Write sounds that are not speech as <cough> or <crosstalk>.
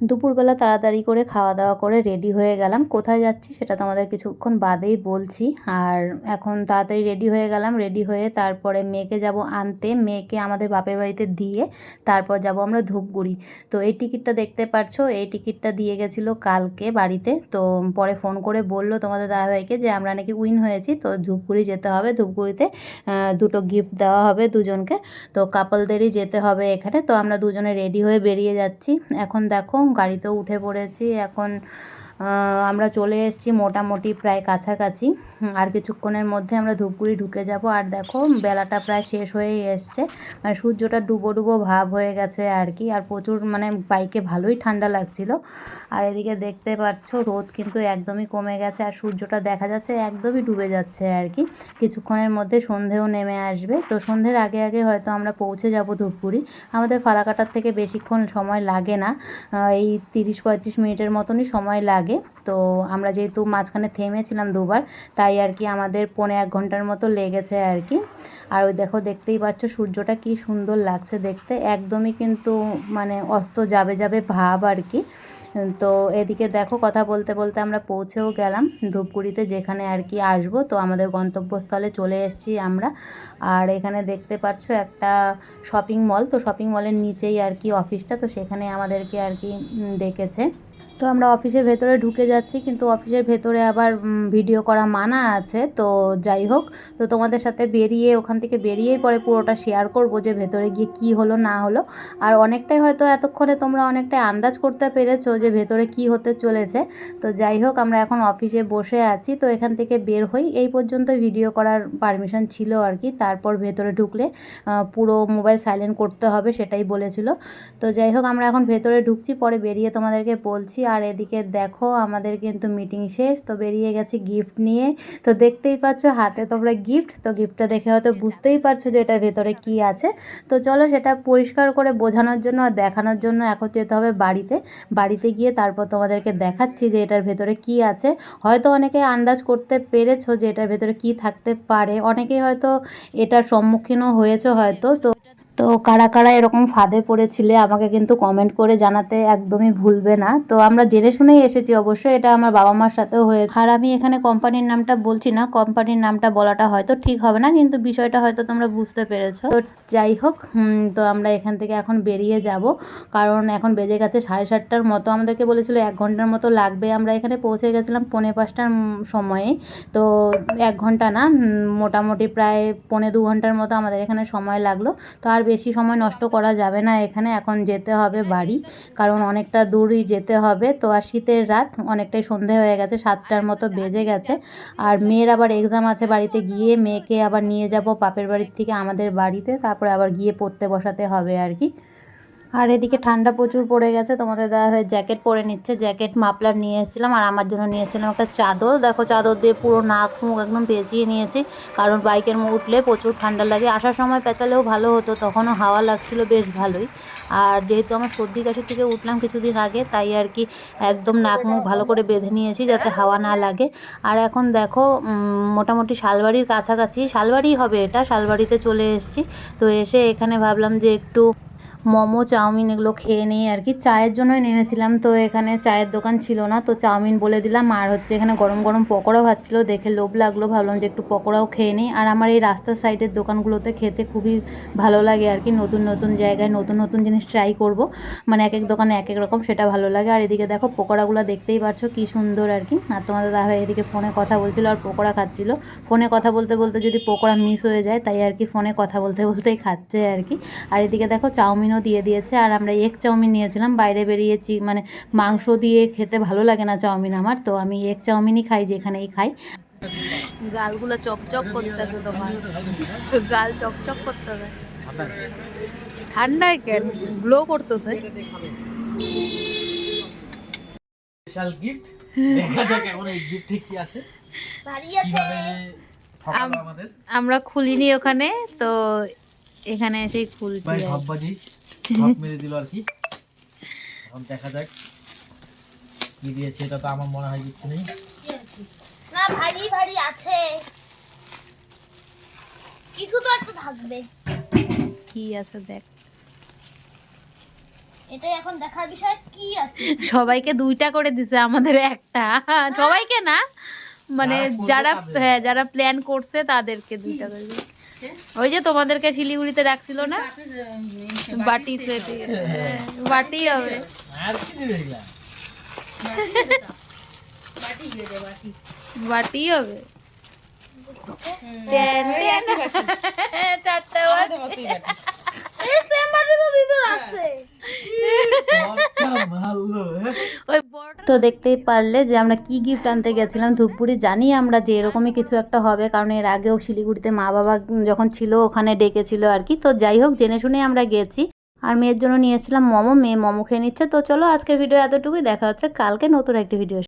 দুপুরবেলা তাড়াতাড়ি করে খাওয়া দাওয়া করে রেডি হয়ে গেলাম। কোথায় যাচ্ছি সেটা তোমাদের কিছুক্ষণ বাদেই বলছি। আর এখন তাড়াতাড়ি রেডি হয়ে গেলাম। রেডি হয়ে তারপরে মেয়েকে যাব আনতে। মেয়েকে আমাদের বাপের বাড়িতে দিয়ে তারপর যাব আমরা ধূপগুড়ি। তো এই টিকিটটা দেখতে পাচ্ছ এই টিকিটটা দিয়ে গেছিল কালকে বাড়িতে। তো পরে ফোন করে বলল তোমাদের দাদাভাইকে যে আমরা নাকি উইন হয়েছি। তো ধূপগুড়ি যেতে হবে। ধূপগুড়িতে দুটো গিফট দেওয়া হবে দুজনকে। তো কাপলদেরই যেতে হবে এখানে। তো আমরা দুজনে রেডি হয়ে বেরিয়ে যাচ্ছি। এখন দেখো গাড়িতেও উঠে পড়েছি। এখন আমরা চলে এসেছি মোটামুটি প্রায় কাছাকাছি। আর কিছুক্ষণের মধ্যে আমরা ধূপগুড়ি ঢুকে যাব। আর দেখো, বেলাটা প্রায় শেষ হয়েই এসছে। মানে সূর্যটা ডুবো ডুবো ভাব হয়ে গেছে আর কি। আর প্রচুর মানে বাইকে ভালোই ঠান্ডা লাগছিল। আর এদিকে দেখতে পাচ্ছ, রোদ কিন্তু একদমই কমে গেছে। আর সূর্যটা দেখা যাচ্ছে একদমই ডুবে যাচ্ছে আর কি। কিছুক্ষণের মধ্যে সন্ধেও নেমে আসবে। তো সন্ধ্যের আগে আগে হয়তো আমরা পৌঁছে যাব ধূপগুড়ি। আমাদের ফালাকাটার থেকে বেশিক্ষণ সময় লাগে না। এই তিরিশ পঁয়ত্রিশ মিনিটের মতনই সময় লাগে। তো আমরা যেহেতু মাঝখানে থেমেছিলাম দুবার, তাই আর কি আমাদের পৌনে এক ঘণ্টার মতো লেগেছে আর কি। আর ওই দেখো, দেখতেই পাচ্ছ সূর্যটা কি সুন্দর লাগছে দেখতে। একদমই কিন্তু মানে অস্ত যাবে যাবে ভাব আর কি। তো এদিকে দেখো, কথা বলতে বলতে আমরা পৌঁছেও গেলাম ধূপগুড়িতে যেখানে আর কি আসব। তো আমাদের গন্তব্যস্থলে চলে এসেছি আমরা। আর এখানে দেখতে পাচ্ছ একটা শপিং মল তো শপিং মলের নিচেই আর কি অফিসটা তো সেখানে আমাদেরকে আর কি ডেকেছে। তো আমরা অফিসের ভেতরে ঢুকে যাচ্ছি, কিন্তু অফিসের ভেতরে আবার ভিডিও করা মানা আছে। তো যাই হোক, তো তোমাদের সাথে বেরিয়ে, ওখান থেকে বেরিয়েই পরে পুরোটা শেয়ার করব যে ভেতরে গিয়ে কি হলো, না হলো। আর অনেকটাই হয়তো এতক্ষণে তোমরা অনেকটাই আন্দাজ করতে পেরেছ যে ভেতরে কি হতে চলেছে। তো যাই হোক, আমরা এখন অফিসে বসে আছি, তো এখান থেকে বের হই। এই পর্যন্ত ভিডিও করার পারমিশন ছিল আর কি। তারপর ভেতরে ঢুকলে পুরো মোবাইল সাইলেন্ট করতে হবে, সেটাই বলেছিল। তো যাই হোক, আমরা এখন ভেতরে ঢুকছি, পরে বেরিয়ে তোমাদেরকে বলছি আর এদিকে দেখো আমাদের কিন্তু মিটিং শেষ, তো বেরিয়ে গেছি গিফট নিয়ে। তো দেখতেই পাচ্ছ হাতে তোমরা গিফট তো গিফটটা দেখে হয়তো বুঝতেই পারছ যে এটার ভেতরে কি আছে। তো চলো সেটা পরিষ্কার করে বোঝানোর জন্য আর দেখানোর জন্য এখন যেতে হবে বাড়িতে। বাড়িতে গিয়ে তারপর তোমাদেরকে দেখাচ্ছি যে এটার ভেতরে কি আছে। হয়তো অনেকে আন্দাজ করতে পেরেছ যে এটার ভেতরে কি থাকতে পারে। অনেকেই হয়তো এটার সম্মুখীনও হয়েছে হয়তো, তো তো কারা কারা এরকম ফাঁদে পড়েছিলে আমাকে কিন্তু কমেন্ট করে জানাতে একদমই ভুলবে না। তো আমরা জেনে শুনেই এসেছি অবশ্যই, এটা আমার বাবা মার সাথেও হয়ে আর আমি এখানে কোম্পানির নামটা বলছি না কোম্পানির নামটা বলাটা হয়তো ঠিক হবে না, কিন্তু বিষয়টা হয়তো তোমরা বুঝতে পেরেছ। তো যাই হোক তো আমরা এখান থেকে এখন বেরিয়ে যাব। কারণ এখন বেজে গেছে সাড়ে সাতটার মতো। আমাদেরকে বলেছিল এক ঘণ্টার মতো লাগবে। আমরা এখানে পৌঁছে গেছিলাম পৌনে পাঁচটার সময়ে। তো এক ঘণ্টা না মোটামুটি প্রায় পৌনে দু ঘণ্টার মতো আমাদের এখানে সময় লাগল। তো আর বেশি সময় নষ্ট করা যাবে না এখানে। এখন যেতে হবে বাড়ি, কারণ অনেকটা দূরই যেতে হবে। তো আর শীতের রাত অনেকটাই সন্ধে হয়ে গেছে, সাতটার মতো বেজে গেছে। আর মেয়ের আবার এক্সাম আছে বাড়িতে গিয়ে মেয়েকে আবার নিয়ে যাব বাপের বাড়ির থেকে আমাদের বাড়িতে। তারপরে আবার গিয়ে পড়তে বসাতে হবে আর কি। আর এদিকে ঠান্ডা প্রচুর পড়ে গেছে, তোমাদের দেওয়া হয়ে জ্যাকেট পরে নিচ্ছে, জ্যাকেট মাপলার নিয়ে এসেছিলাম আর আমার জন্য নিয়ে এসেছিলাম একটা চাদর। দেখো চাদর দিয়ে পুরো নাক, মুখ একদম পেঁচিয়ে নিয়েছি, কারণ বাইকের মুখ উঠলে প্রচুর ঠান্ডা লাগে। আসার সময় পেঁচালেও ভালো হতো, তখনও হাওয়া লাগছিল বেশ ভালোই। আর যেহেতু আমার সর্দি কাশি থেকে উঠলাম কিছুদিন আগে, তাই আর কি একদম নাক, মুখ ভালো করে বেঁধে নিয়েছি যাতে হাওয়া না লাগে। আর এখন দেখো মোটামুটি শালবাড়ির কাছাকাছি শালবাড়ি হবে এটা, শালবাড়িতে চলে এসেছি। তো এসে এখানে ভাবলাম যে একটু মোমো, চাউমিন এগুলো খেয়ে নিই আর কি চায়ের জন্যই নেমেছিলাম। তো এখানে চায়ের দোকান ছিল না, তো চাউমিন বলে দিলাম। আর হচ্ছে এখানে গরম গরম পকোড়া ভাজছিল, দেখে লোভ লাগল, ভাবলাম যে একটু পকোড়াও খেয়ে নিই। আর আমার এই রাস্তার সাইডের দোকানগুলোতে খেতে খুবই ভালো লাগে আর কি, নতুন নতুন জায়গায় নতুন নতুন জিনিস ট্রাই করব। মানে এক এক দোকানে এক এক রকম, সেটা ভালো লাগে। আর এদিকে দেখো পকোড়াগুলো দেখতেই পাচ্ছ কি সুন্দর আর কি। আর তোমাদের দাদা এদিকে ফোনে কথা বলছিল আর পকোড়া খাচ্ছিল। ফোনে কথা বলতে বলতে যদি পকোড়া মিস হয়ে যায়, তাই আর কি ফোনে কথা বলতে বলতেই খাচ্ছে আর কি। আর এদিকে দেখো চাউমিনও দিয়ে দিয়েছে। আর আমরা এগ চাউমিন নিয়েছিলাম। বাইরে বেরিয়েছি মানে মাংস দিয়ে খেতে ভালো লাগে না চাউমিন আমার। তো আমি এগ চাউমিনই খাই যেখানেই খাই। গালগুলো চকচক করতেছে তোমার। গাল চকচক করতেছে। ঠান্ডায় কেন? গ্লো করতেছে। স্পেশাল গিফট দেখা যাক এখন এই গিফটে কি আছে। আমরা খুলিনি ওখানে তো এখানে এসেই খুলছি। ভাই। ঢপবাজি ঢপ <laughs> মেরে দিল আর কি। এখন দেখা যাক কি দিয়েছে এটা তো আমার মনে হয় কিছু নেই। না ভারী ভারী আছে। কিছু তো একটা থাকবে। কি আছে দেখ। এটাই এখন দেখার বিষয় কি আছে? সবাইকে দুইটা করে দিছে আমাদের একটা। সবাইকে না? মানে যারা যারা হ্যাঁ যারা প্ল্যান করছে তাদেরকে দুইটা করে। ওই যে তোমাদেরকে শিলিগুড়িতে রাখছিল না? বাটি হ্যাঁ, বাটি হবে। দিবে এগুলা? বাটি হবে। চারটা বাটি। এই সেম বাটি তো দিদুর আছে কতটা ভালো, হ্যাঁ? ওই বড়টা- তো দেখতেই পারলে যে আমরা কি গিফট আনতে গেছিলাম। ধূপগুড়ি জানি আমরা যে এরকমই কিছু একটা হবে, কারণ এর আগেও শিলিগুড়িতে মা বাবা যখন ছিল ওখানে ডেকেছিল আর কি। তো যাই হোক, জেনে শুনে আমরা গেছি। আর মেয়ের জন্য নিয়ে এসেছিলাম মোমো, মেয়ে মোমো খেয়ে নিচ্ছে। তো চলো আজকের ভিডিও এতটুকুই। দেখা হচ্ছে কালকে নতুন একটি ভিডিও